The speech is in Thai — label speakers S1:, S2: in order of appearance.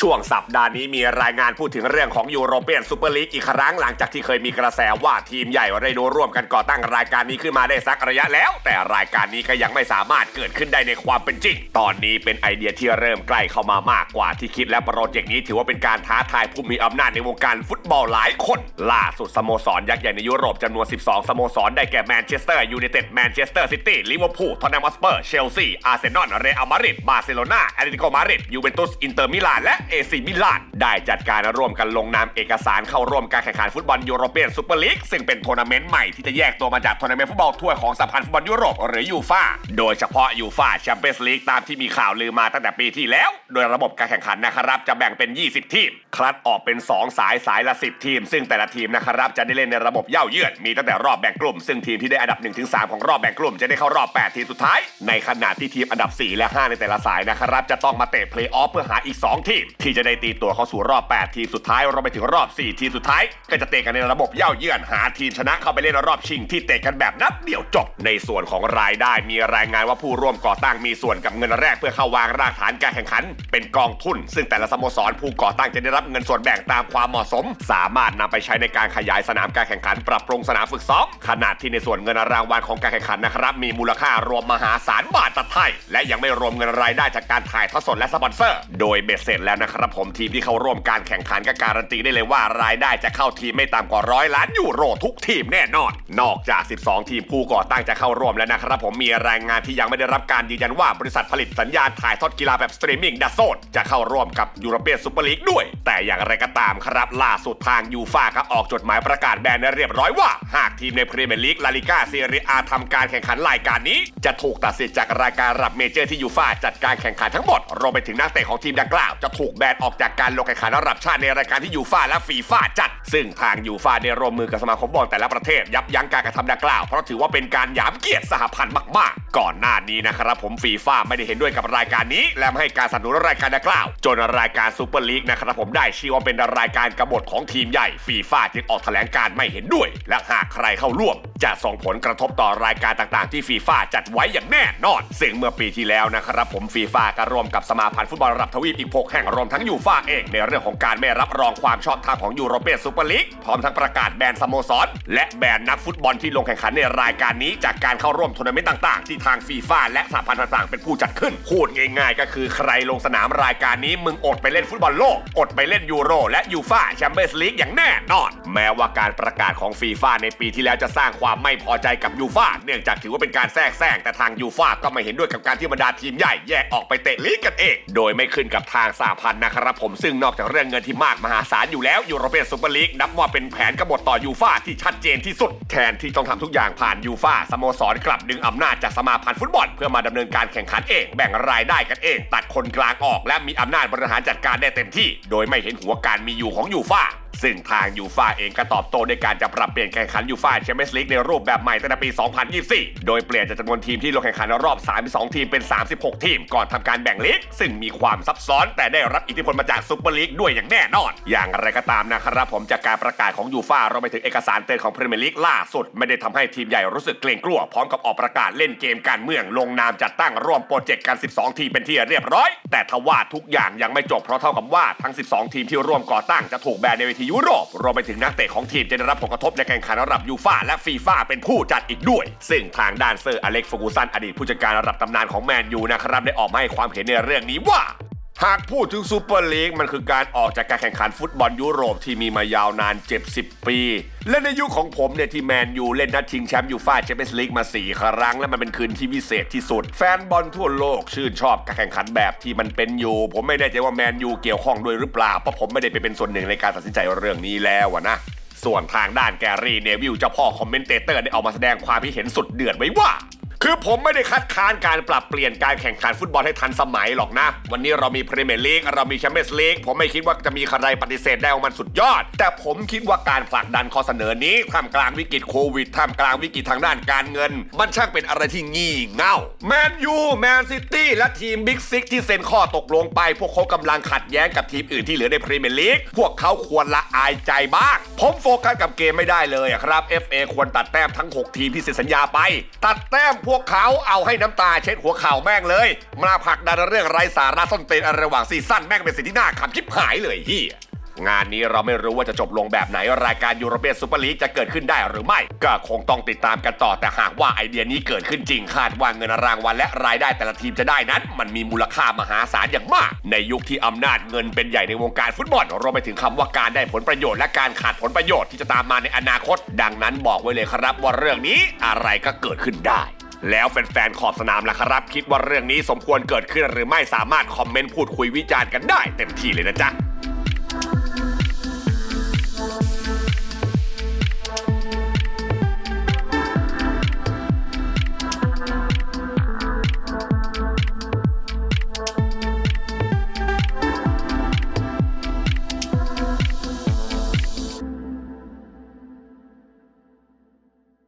S1: ช่วงสัปดาห์นี้มีรายงานพูดถึงเรื่องของยูโรเปียนซูเปอร์ลีกอีกครั้งหลังจากที่เคยมีกระแสว่าทีมใหญ่ได้ดูร่วมกันก่อตั้งรายการนี้ขึ้นมาได้สักระยะแล้ว แต่รายการนี้ก็ยังไม่สามารถเกิดขึ้นได้ในความเป็นจริง ตอนนี้เป็นไอเดียที่เริ่มใกล้เข้ามามากกว่าที่คิดและโปรเจกต์นี้ถือว่าเป็นการท้าทายผู้มีอำนาจในวงการฟุตบอลหลายคน ล่าสุดสโมสรยักษ์ใหญ่ในยุโรปจำนวน 12 สโมสรได้แก่แมนเชสเตอร์ยูไนเต็ดแมนเชสเตอร์ซิตี้ลิเวอร์พูลทอตแนมอสเปอร์เชลซีอาร์เซนอลเรอัลมาดริดบาร์เซโลนาแอตเลติโกมาดริดยูเวนตุสอินเตอร์มิลานและเอซีมิลานได้จัดการร่วมกันลงนามเอกสารเข้าร่วมการแข่งขันฟุตบอลยูโรเปียนซูเปอร์ลีกซึ่งเป็นทัวร์นาเมนต์ใหม่ที่จะแยกตัวมาจากทัวร์นาเมนต์ฟุตบอลถ้วยของสหพันธ์ฟุตบอลยุโรปหรือยูฟ่าโดยเฉพาะยูฟ่าแชมเปี้ยนส์ลีกตามที่มีข่าวลือมาตั้งแต่ปีที่แล้ว โดยระบบการแข่งขันนะครับจะแบ่งเป็น 20 ทีมคลัดออกเป็น 2 สายสายละ 10 ทีม ซึ่งแต่ละทีมนะครับจะได้เล่นในระบบเย่าเยือนมีตั้งแต่รอบแบ่งกลุ่ม ซึ่งทีมที่ได้อันดับ 1-3 ของรอบแบ่งกลุ่มจะได้เข้ารอบ 8 ทีมสุดท้าย ในขณะที่ทีมอันดับ 4 และ 5 ในแต่ละสายนะครับจะต้องมาเตะเพลย์ออฟเพื่อหาอีก 2 ทีมที่จะได้ตีตัวเข้าสู่รอบ 8 ทีมสุดท้ายรวมไปถึงรอบ 4 ทีมสุดท้าย ก็จะเตะกันในระบบเย่าเยือนหาทีมชนะเข้าไปเล่นรอบชิงที่เตะกันแบบนัดเดียวจบ ในส่วนของรายได้มีรายงานว่าผู้ร่วมก่อตั้งมีส่วนกับเงินแรกเพื่อเข้าวางรากฐานการแข่งขัน เป็นกองทุน ซึ่งแต่ละสโมสรผู้ก่อตั้งจะได้รับเงินส่วนแบ่งตามความเหมาะสม สามารถนำไปใช้ในการขยายสนามการแข่งขัน ปรับปรุงสนามฝึกซ้อมขนาดที่ในส่วนเงินรางวัลของการแข่งขันนะครับ มีมูลค่ารวมมหาศาลบาทตะไทยและยังไม่รวมเงินรายได้จากการถ่ายทอดสดและสปอนเซอร์ โดยเบ็ดเสร็จแล้วนะครับผมทีมที่เข้าร่วมการแข่งขันก็การันตีได้เลยว่ารายได้จะเข้าทีมไม่ต่ำกว่าร้อยล้านยูโรทุกทีมแน่นอน นอกจาก 12 ทีมผู้ก่อตั้งจะเข้าร่วมแล้วนะครับผมมีรายงานที่ยังไม่ได้รับการยืนยันว่าบริษัทผลิตสัญญาณถ่ายทอดกีฬาแบบสตรีมมิ่งดัซโซนจะเข้าร่วมกับยูโรเปียนซูเปอร์ลีกด้วย แต่อย่างไรก็ตามครับล่าสุดทางยูฟ่าก็ออกจดหมายประกาศแบนเรียบร้อยว่า หากทีมในพรีเมียร์ลีกลาลิก้าซีเรียอาทำการแข่งขันรายการนี้ จะถูกตัดสิทธิ์จากรายการระดับเมเจอร์ที่ยูฟ่าจัดการแข่งขันทั้งหมดรวมไปถึงนักเตะของทีมดังกล่าวจะถูกแบนออกจากการลงแข่งขันระดับชาติในรายการที่ยูฟ่าและฟีฟ่าจัด ซึ่งทางยูฟ่าได้ร่วมมือกับสมาคมบอลแต่ละประเทศ ยับยั้งการกระทำดังกล่าว เพราะถือว่าเป็นการหยามเกียรติสหพันธ์มากๆ ก่อนหน้านี้นะครับผมฟีฟ่าไม่ได้เห็นด้วยกับรายการนี้ และไม่ให้การสนับสนุนรายการดังกล่าว จนรายการซูเปอร์ลีกนะครับผมได้ชื่อว่าเป็นรายการกบฏของทีมใหญ่ฟีฟ่าจึงออกแถลงการไม่เห็นด้วย และหากใครเข้าร่วมจะส่งผลกระทบต่อรายการต่างๆ ที่ฟีฟ่าจัดไว้อย่างแน่นอนซึ่งเมื่อปีที่แล้วนะครับผมฟีฟ่าก็ร่วมกับสมาพันธ์ฟุตบอลระดับทวีปอีก6แห่งรวมทั้งยูฟ่าเองในเรื่องของการไม่รับรองความชอบธรรมของยูโรเปียนซูเปอร์ลีกพร้อมทั้งประกาศแบนสโมสร และแบนนักฟุตบอลที่ลงแข่งขันในรายการนี้ จากการเข้าร่วมทัวร์นาเมนต์ต่างๆ ที่ทางฟีฟ่าและสหพันธ์ต่างๆ เป็นผู้จัดขึ้นพูดง่าย ๆ ก็คือใครลงสนามรายการนี้มึงอดไปเล่นฟุตบอลโลกอดไปเล่นยูโรและยูฟ่าแชมเปี้ยนส์ลีกอย่างแน่นอน แม้ว่าการประกาศของฟีฟ่าในปีที่แล้วจะสร้างความไม่พอใจกับยูฟ่าเนื่องจากถือว่าเป็นการแทรกแซงแต่ทางยูฟ่าก็ไม่เห็นด้วยกับการที่บรรดาทีมใหญ่แยกออกไปเตะลีกกันเอง โดยไม่ขึ้นกับทางสหพันธ์นะครับผมซึ่งนอกจากเรื่องเงินที่มากมหาศาลอยู่แล้วยูโรเปียนซูเปอร์ลีกนับว่าเป็นแผนกบฏต่อยูฟ่าที่ชัดเจนที่สุดแทนที่ต้องทำทุกอย่างผ่านยูฟ่าสโมสรกลับดึงอำนาจจากสมาพันธ์ฟุตบอลเพื่อมาดำเนินการแข่งขันเอง แบ่งรายได้กันเอง ตัดคนกลางออก และมีอำนาจบริหารจัดการได้เต็มที่ โดยไม่เห็นหัวการมีอยู่ของยูฟ่าซึ่งทางยูฟ่าเองก็ตอบโต้ด้วยการจะปรับเปลี่ยนแข่งขันยูฟ่าแชมเปี้ยนส์ลีกในรูปแบบใหม่ตั้งแต่ปี 2024 โดยเปลี่ยนจากจำนวนทีมที่ลงแข่งขันรอบ 32 ทีมเป็น 36 ทีม ก่อนทำการแบ่งลีก ซึ่งมีความซับซ้อน แต่ได้รับอิทธิพลมาจากซูเปอร์ลีกด้วยอย่างแน่นอน อย่างไรก็ตามนะครับผมจากการประกาศของยูฟ่ารวมไปถึงเอกสารเตือนของพรีเมียร์ลีกล่าสุด ไม่ได้ทำให้ทีมใหญ่รู้สึกเกรงกลัว พร้อมกับออกประกาศเล่นเกมการเมืองลงนามจัดตั้งร่วมโปรเจกต์กัน 12 ทีมเป็นที่เรียบร้อย แต่ทว่าทุกอย่างยังไม่จบเพราะเท่ากับว่าทั้ง 12 ทีมที่ร่วมก่อตั้งจะถูกแบนในเวทียุโรปรวมไปถึงนักเตะของทีมจะได้รับผลกระทบในการแข่งขันระดับยูฟ่าและฟีฟาเป็นผู้จัดอีกด้วย ซึ่งทางด้านเซอร์อเล็กซ์ฟูกูสันอดีตผู้จัดการระดับตำนานของแมนยูนะครับได้ออกมาให้ความเห็นในเรื่องนี้ว่าหากพูดถึงซูเปอร์ลีกมันคือการออกจากการแข่งขันฟุตบอลยุโรปที่มีมายาวนาน 70 ปี และในยุคของผมเนี่ยที่แมนยูเล่นนัดชิงแชมป์ยูฟ่าแชมเปี้ยนส์ลีกมา 4 ครั้ง และมันเป็นคืนที่วิเศษที่สุด แฟนบอลทั่วโลกชื่นชอบการแข่งขันแบบที่มันเป็นอยู่ ผมไม่แน่ใจว่าแมนยูเกี่ยวข้องด้วยหรือเปล่าเพราะผมไม่ได้ไปเป็นส่วนหนึ่งในการตัดสินใจเรื่องนี้แล้วนะ ส่วนทางด้านแกรี่เนวิลเจ้าพ่อคอมเมนเตเตอร์ได้ออกมาแสดงความคิดเห็นสุดเดือดไว้ว่า คือผมไม่ได้คัดค้านการปรับเปลี่ยนการแข่งขันฟุตบอลให้ทันสมัยหรอกนะ วันนี้เรามีพรีเมียร์ลีกเรามีแชมเปี้ยนส์ลีกผมไม่คิดว่าจะมีใครปฏิเสธได้ว่ามันสุดยอด แต่ผมคิดว่าการผลักดันข้อเสนอนี้ท่ามกลางวิกฤตโควิดท่ามกลางวิกฤตทางด้านการเงิน มันช่างเป็นอะไรที่งี่เง่าแมนยูแมนซิตี้และทีมบิ๊กซิกที่เซ็นข้อตกลงไป พวกเขากำลังขัดแย้งกับทีมอื่นที่เหลือในพรีเมียร์ลีกพวกเขาควรละอายใจบ้างผมโฟกัสกับเกมไม่ได้เลยครับ FA ควรตัดแต้มทั้ง 6 ทีมที่เซ็นสัญญาไป ตัดแต้มพวกวกเขาเอาให้น้ำตาเช็ดหัวเข่าแม่งเลย มาผลักดันเรื่องไร้สาระส้นเตนอันระหว่างซีซั่นแม่งเป็นสิ่งที่น่าขำชิบหายเลยเฮียงานนี้เราไม่รู้ว่าจะจบลงแบบไหนรายการยูโรเปียนซูเปอร์ลีกจะเกิดขึ้นได้หรือไม่ ก็คงต้องติดตามกันต่อแต่หากว่าไอเดียนี้เกิดขึ้นจริงคาดว่าเงินรางวัลและรายได้แต่ละทีมจะได้นั้น มันมีมูลค่ามหาศาลอย่างมาก ในยุคที่อำนาจเงินเป็นใหญ่ในวงการฟุตบอลรวมไปถึงคำว่าการได้ผลประโยชน์และการขาดผลประโยชน์ที่จะตามมาในอนาคต ดังนั้นบอกไว้เลยครับว่าเรื่องนี้อะไรก็เกิดขึ้นได้ แล้วแฟนๆขอบสนามล่ะครับ คิดว่าเรื่องนี้สมควรเกิดขึ้นหรือไม่สามารถคอมเมนต์พูดคุยวิจารณ์กันได้เต็มที่เลยนะจ๊ะ